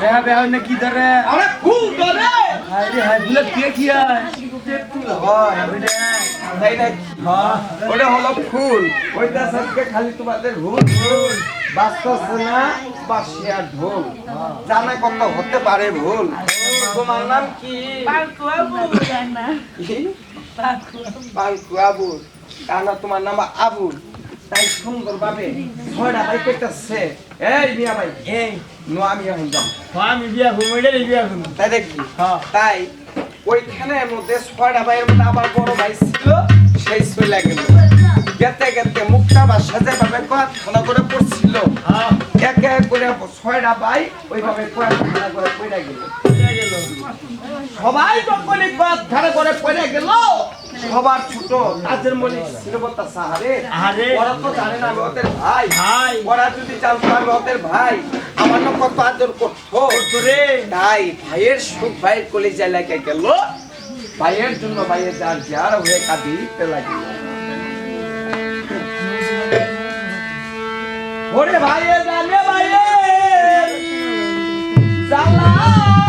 বেহা বেহা না কি ধরে? আরে ফুল ধরে! আরে হাই বুলেট কে কি তেতুল তাই না ওটা হলো ফুল। ওইটা আজকে খালি তোমাদের ভুল ভুল বাঁচতেছে না বাসিয়া ঢোল জানা কত হতে পারে ভুল। তোমার নাম কি? কি? পাঙ্কু আবুল কানা তোমার নাম আবুল। তাই সুন্দর ভাবে ছয়টা ভাই করতেছে। এই মিয়া ভাই এই। নোয়া মিয়া হয়ে যাও আমি বিয়া ঘুমাইলে বিয়া ঘুম তাই হ্যাঁ। তাই ওইখানের মধ্যে ছয়টা ভাইয়ের মধ্যে আবার বড় ভাই ছিল সেই চলে গেল। গেতে গেতে মুখটা বা সাজে ভাবে কয়েকখানা করে পড়ছিল। হ্যাঁ। একে এক করে ছয়টা ভাই ওইভাবে কয়েকখানা করে পড়ে গেল। সবাই যখন ধারে করে পড়ে গেল সবার ছোট কাজের মনে ছিল সাহারে। আরে। ওরা তো জানে না আমি ওদের ভাই। ভাই। ওরা যদি জানতো আমি ওদের ভাই। আমার না কত আদর করতো। তোরে তাই ভাইয়ের সুখ ভাইয়ের কলেজে লেগে গেল। ভাইয়ের জন্য ভাইয়ের যার যার হয়ে কাঁদিতে লাগিল। ওরে ভাইয়ে জানে ভাইয়ে জ্বালা।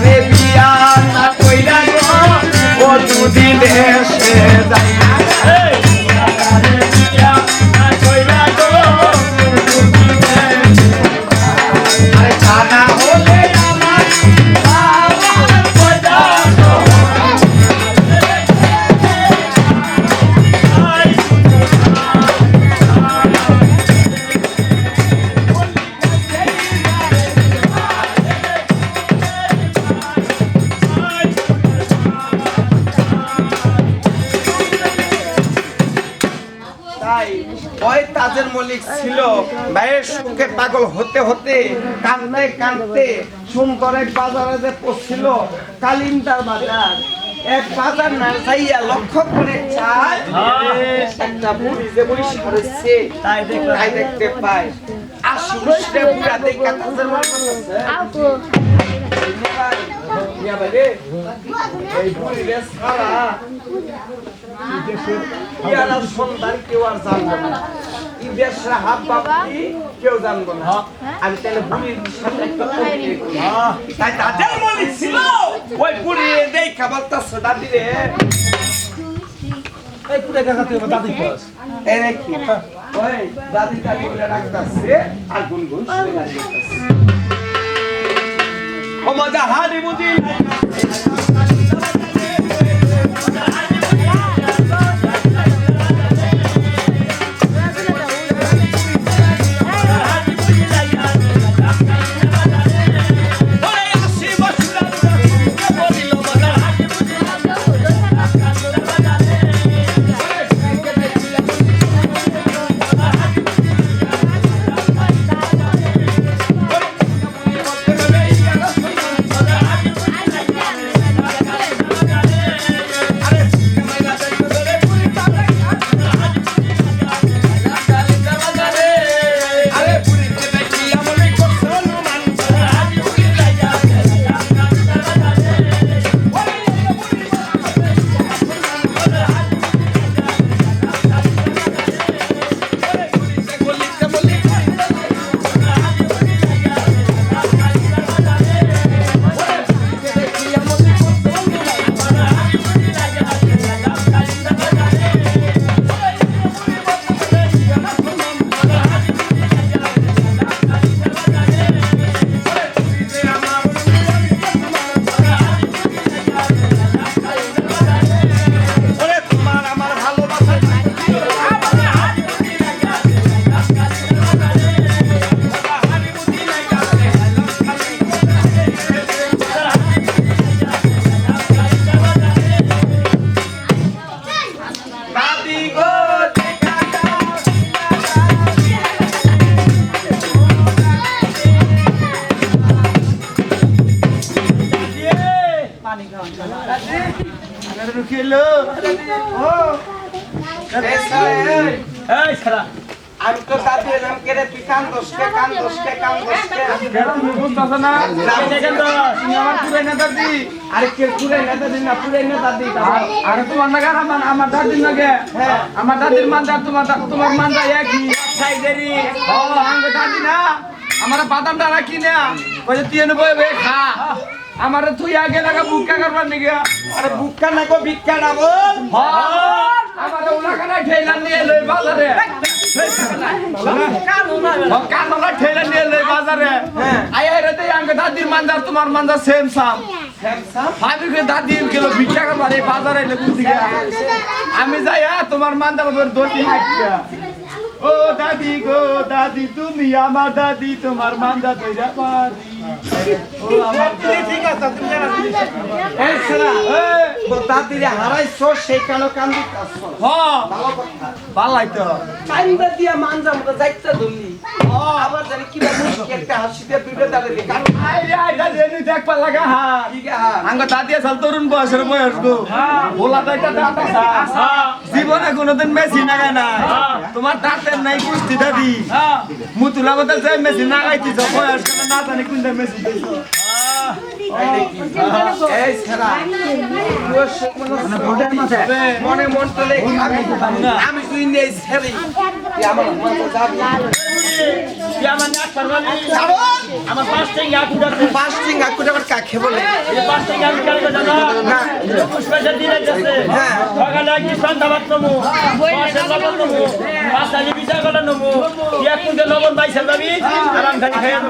রে বিয়া না কইরা ও দুদিন এসে যাই মলিক ছিল ভাইয়ের সুখে পাগল হতে হতে কানতে সুন্দর এক বাজারে যে পড়ছিল কালিন্দার বাজার। এক বাজার না লক্ষ্য করে চায়, একটা বুড়ি যে বুড়ি তাই দেখতে পায়। বুড়া দেখা তাজের মলিক বলতেছে, মিয়া ভাই রে, এই বুড়ি রে ছাড়া ইয়ারা সন্তান কেউ আর জানব না। এই দেশরা হাত বাপি কেউ জানব না। আমি তাহলে বুড়ির সাথে একটা কবিতা করি। তাই তাদের মনে ছিল? ওই বুড়ি দেই খাবার তার দাদি রে এই পুরে কাকা দাদি কস এই রে কি? ওই দাদি দাদি বলে রাখতাছে আর গুনগুন শুনে গাইতাছে। ও মজা হারি মুদি ওরে তো তুই কান কান কান বুঝতেছ না আরে না পুরে আমার আমার দাদির নাগে হ্যাঁ। আমার দাদির মানদা তোমার তোমার মানদা একই দাদি না আমার বাদামটা রাখি না ওই যে তিন বই খা আমার তুই আগে লাগা বুকা করবার নাকি আরে বুক্কা না ভিক্ষা না বল আমার উলাকানা ঠেলা নিয়ে লই বাজারে। কানলা ঠেলা নিয়ে লই বাজারে। হ্যাঁ। আই আই রে আঙ্গ দাদির মানদার তোমার মানদার সেম সাম। ফাইভে দাদি কিলো ভিক্ষা করবার এই বাজারে আমি যাই তোমার মানদার দোটি হাঁটিয়া ও দাদি গো দাদি তুমি আমার দাদি তোমার মান্দা তৈরা পারি। ও আমার ঠিক আছে তুমি জানা এই শালা এই দাদি রে হারাইছো সেই কালো কান্দি কাজ হ্যাঁ। ভালো কথা। ভালাই তো কান্দা দিয়া মানজা মতো যাইতে ধরলি। আবার জানি কি বা মুশকিল একটা হাসি দিয়ে দুইটা দাঁড়িয়ে কান আই আই দাদি এনে দেখবা লাগা হ্যাঁ ঠিক আছে আঙ্গ আসাল তরুণ বয়সের বয়স গো ভোলা দাইটা দাঁত আসা জীবনে কোনোদিন মেসি নাগায় না তোমার দাঁতের নাই কুস্তি দাদি মুতুলা মতো যে মেসি নাগাইছি বয়স কেন না জানি কোনটা মেসি দিয়েছ। মনে মন তো আমি তুই নেই ছেড়ি তুই আমার মনে যাবি আমার নাক পারবাবি ছাড়ো আমার পাঁচ থেকে আট উঠাতে পাঁচ টিঙ্গা কুটা আবার কাকে বলে এই পাঁচ থেকে আমি কেন জানো না। একুশ পয়সা যাচ্ছে হ্যাঁ। সকালে একটি সন্ধ্যা ভাত নেব মাসের লবণ দাবি আরাম খালি নেব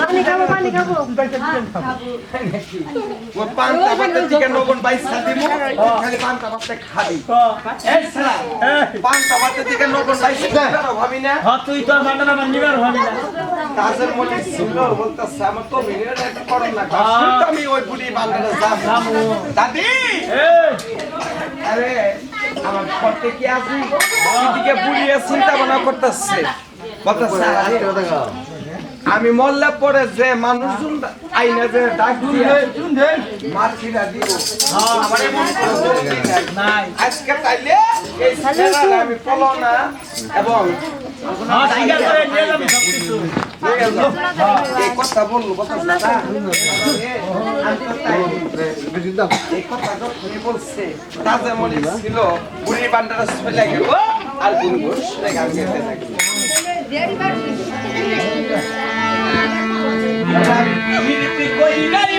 পানি খাব পানি খাব। ও পান্তা ভাতে খালি পান্তা খাবি। পান্তা ভাবি না। হ্যাঁ তুই তো না আমার নিবার না। কাজের মধ্যে ছিল বলতেছে আমার তো মিনিট একটু করেন না আমি ওই বুড়ি বান্ধবে যাব। দাদি! আরে আমার করতে কি আছি? এদিকে বুড়িয়ে চিন্তা ভাবনা করতেছে। বলতেছে আমি মরলে পরে যে মানুষজন আইনে যে ডাক মাছিরা দিব। আজকে তাইলে আমি পলো না এবং হ্যাঁ কথা বলল কথা বলছে মনে ছিল বুড়ি বান্ডারা চলে গেল আর ঘুষ গেতে কইরাই